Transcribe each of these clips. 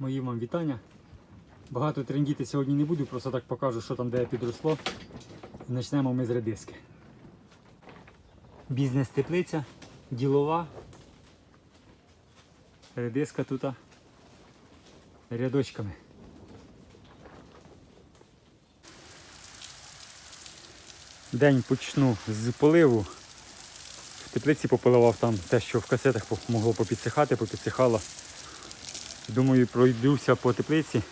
Мої вам вітання. Багато трендіти сьогодні не буду, просто так покажу, що там де підросло. І почнемо ми з редиски. Бізнес-теплиця, ділова. Редиска тут рядочками. День почну з поливу. В теплиці пополивав там те, що в касетах могло попідсихати, попідсихало. Думаю, пройдуся по теплиці.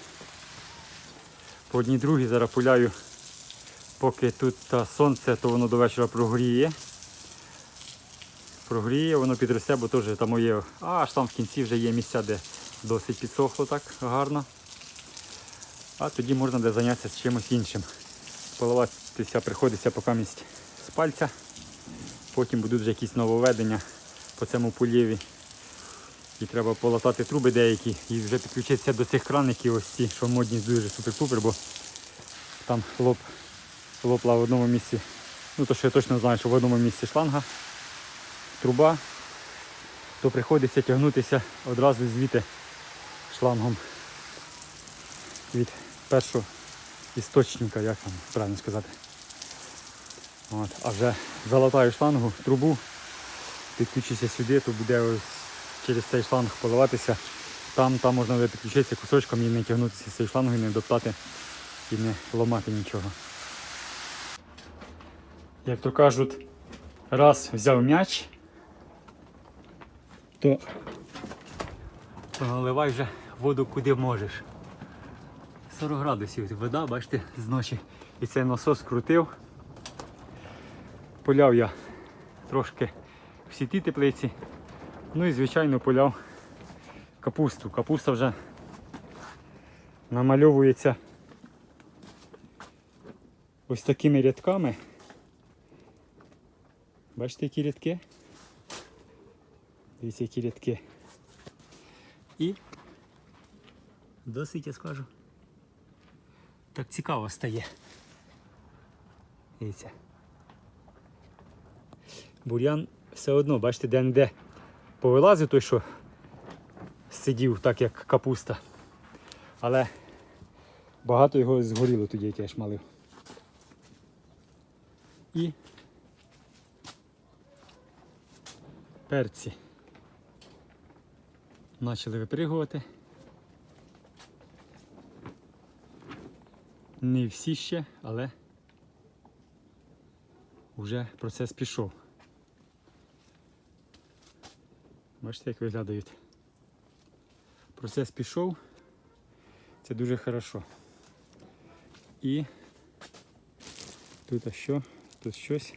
По одній другій зараз пуляю, поки тут та сонце, то воно до вечора прогріє. Прогріє, воно підросте, бо теж там є. А аж там в кінці вже є місця, де досить підсохло так гарно. А тоді можна буде зайнятися чимось іншим. Поливатися приходиться поки місць з пальця. Потім будуть вже якісь нововведення по цьому полєві. І треба полатати труби деякі і вже підключитися до цих краників, ось ці, що модні дуже супер-пупер, бо там лоп, лопла в одному місці. Ну то що я точно знаю, що в одному місці шланга, труба, то приходиться тягнутися одразу звідти шлангом від першого істочника, як там правильно сказати. От, а вже залатаю шлангу, трубу, підключуся сюди, то буде ось через цей шланг поливатися. Там, там можна буде підключитися кусочком і не тягнутися з цією шлангою, не доптати і не ламати нічого. Як то кажуть, раз взяв м'яч, то, наливай вже воду куди можеш. 40 градусів вода, бачите, з ночі. І цей насос крутив. Поляв я трошки всі ті теплиці. Ну і звичайно поляв капусту. Капуста вже намальовується ось такими рядками. Бачите, які рядки? Дивіться, які рядки. І досить я скажу. Так цікаво стає. Дивіться. Бур'ян все одно, бачите, де-не-де повилазив той, що сидів так, як капуста. Але багато його згоріло тоді, як я шмалив. І перці почали випригувати. Не всі ще, але вже процес пішов. Бачите, як виглядають. Процес пішов. Це дуже хорошо. І тут а що? Тут щось.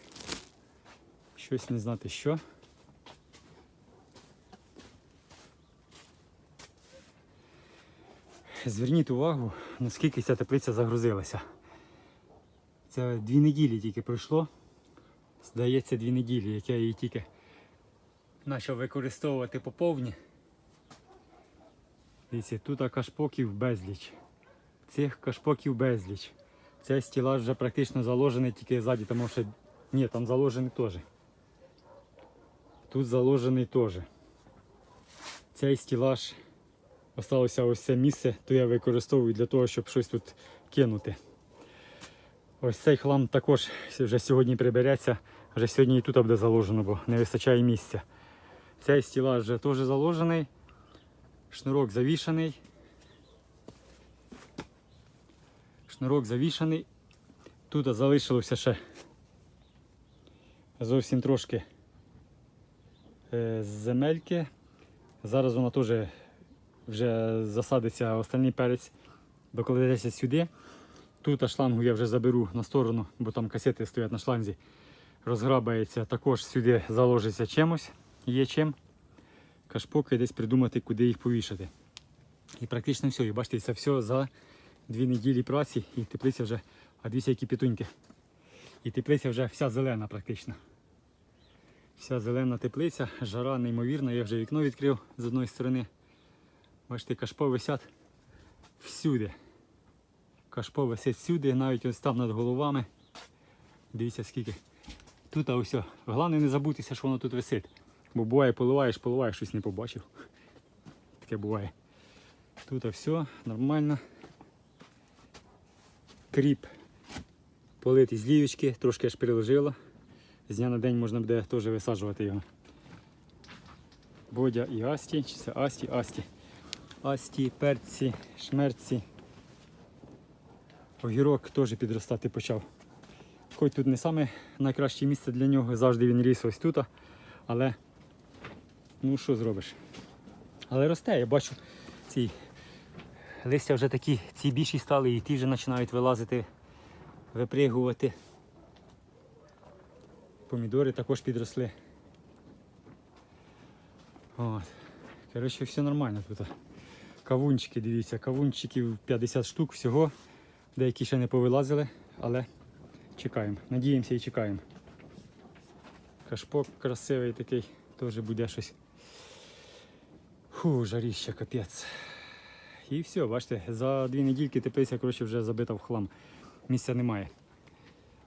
Щось не знати що. Зверніть увагу, наскільки ця теплиця загрузилася. Це дві неділі тільки пройшло. Здається, дві неділі, як я її тільки почав використовувати по повні. Дивіться, тут кашпоків безліч. Цих кашпоків безліч. Цей стілаж вже практично заложений тільки ззаді, тому що ні, там заложений теж. Тут заложений теж. Цей стілаж осталося ось це місце, то я використовую для того, щоб щось тут кинути. Ось цей хлам також вже сьогодні прибереться, вже сьогодні і тут буде заложено, бо не вистачає місця. Цей стілаж вже теж заложений, шнурок завішаний. Шнурок завішаний. Тут залишилося ще зовсім трошки е, земельки. Зараз вона теж вже засадиться останній перець, докладеться сюди. Тут шлангу я вже заберу на сторону, бо там касети стоять на шланзі. Розграбається, також сюди заложиться чимось, є чим. Кашпоки десь придумати, куди їх повішати. І практично все. І бачите, це все за дві неділі праці і теплиця вже, а дивіться, які пітуньки. І теплиця вже вся зелена практично. Вся зелена теплиця, жара неймовірна, я вже вікно відкрив з одної сторони. Бачите, кашпо висять всюди. Кашпо висить всюди, навіть ось там над головами. Дивіться скільки. Тут а ось. Головне не забутися, що воно тут висить. Бо буває, поливаєш, поливаєш, щось не побачив. Таке буває. Тут все нормально. Кріп политий з лівочки, трошки аж приложило. З дня на день можна буде теж висаджувати його. Бодя і Асті, чи це Асті, Асті. Асті, перці, шмерці. Огірок теж підростати почав. Хоч тут не саме найкраще місце для нього, завжди він ріс ось тут. Але ну що зробиш? Але росте, я бачу ці листя вже такі, ці більші стали і ті вже починають вилазити, випригувати. Помідори також підросли. От. Коротше, все нормально тут. Кавунчики, дивіться, кавунчиків 50 штук всього. Деякі ще не повилазили, але чекаємо. Надіємося і чекаємо. Кашпок красивий такий, теж буде щось. Фу, жаріще, капець. І все, бачите, за дві недільки теплиця коротше, вже забита в хлам. Місця немає.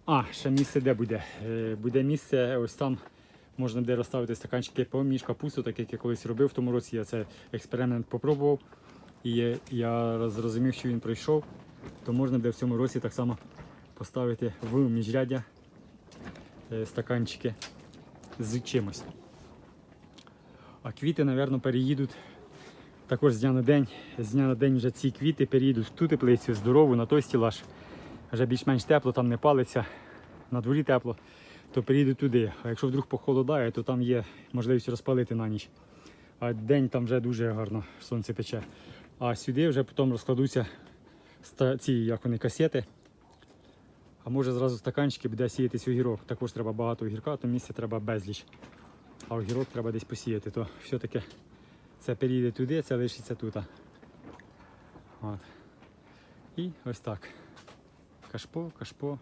А, ще місце де буде? Е, Буде місце, ось там можна буде розставити стаканчики поміж капусту, так як я колись робив в тому році. Я цей експеримент попробував. І я- зрозумів, що він пройшов, то можна буде в цьому році так само поставити в міжряддя е, стаканчики з чимось. А квіти, мабуть, переїдуть також з дня на день. З дня на день вже ці квіти переїдуть в ту теплицю здорову, на той стілаж. Вже більш-менш тепло, там не палиться, на дворі тепло, то переїдуть туди. А якщо вдруг похолодає, то там є можливість розпалити на ніч. А день там вже дуже гарно сонце пече. А сюди вже потім розкладуться ці як вони, касети. А може зразу стаканчики буде сіятись огірок. Також треба багато огірка, то місця треба безліч. А огірок треба десь посіяти, то все-таки це перейде туди, це лишиться тут. От. І ось так. Кашпо, кашпо,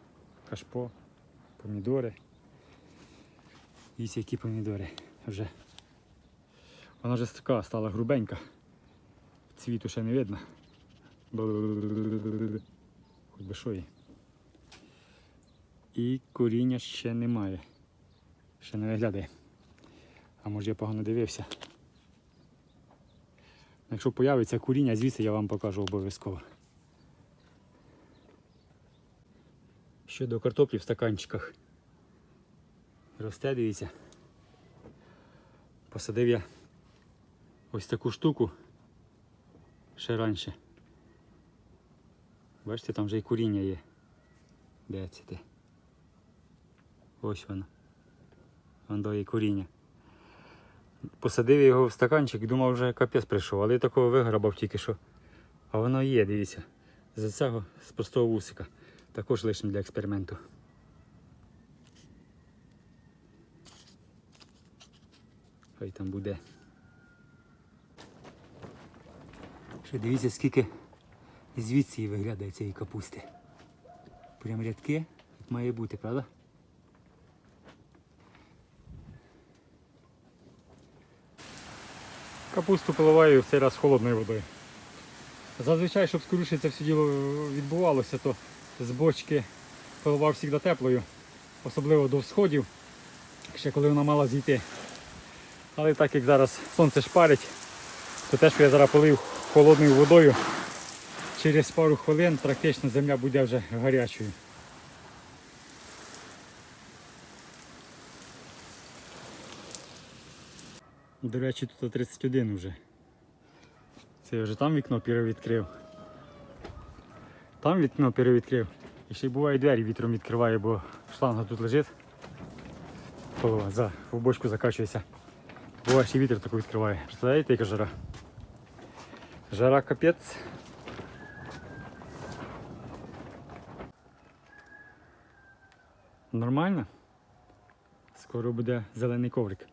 кашпо, помідори. Ось які помідори вже. Вона вже така стала грубенька. Цвіту ще не видно. Хоч би що їй. І коріння ще немає. Ще не виглядає. А може я погано дивився. Якщо появиться куріння, звідси я вам покажу обов'язково. Щодо картоплі в стаканчиках. Росте, дивіться. Посадив я ось таку штуку ще раніше. Бачите, там вже і куріння є. Де це ти? Ось воно. Вон до і коріння. Посадив його в стаканчик, думав, вже капець прийшов, але я такого виграбав тільки що. А воно є, дивіться. З цього з простого вусика. Також лишнім для експерименту. Хай там буде. Ще дивіться, скільки звідси виглядає цієї капусти. Прям рядки, як має бути, правда? Капусту поливаю в цей раз холодною водою. Зазвичай, щоб скоріше це все діло відбувалося, то з бочки поливав завжди теплою, особливо до всходів, ще коли вона мала зійти. Але так як зараз сонце шпарить, то те, що я зараз полив холодною водою, через пару хвилин практично земля буде вже гарячою. До речі, тут 31 вже. Це я вже там вікно перевідкрив. Там вікно перевідкрив. І ще й буває двері вітром відкриває, бо шланга тут лежить. Полова за, в бочку закачується. Буває ще вітер таку відкриває. Представляєте, яка жара? Жара капець. Нормально? Скоро буде зелений коврик.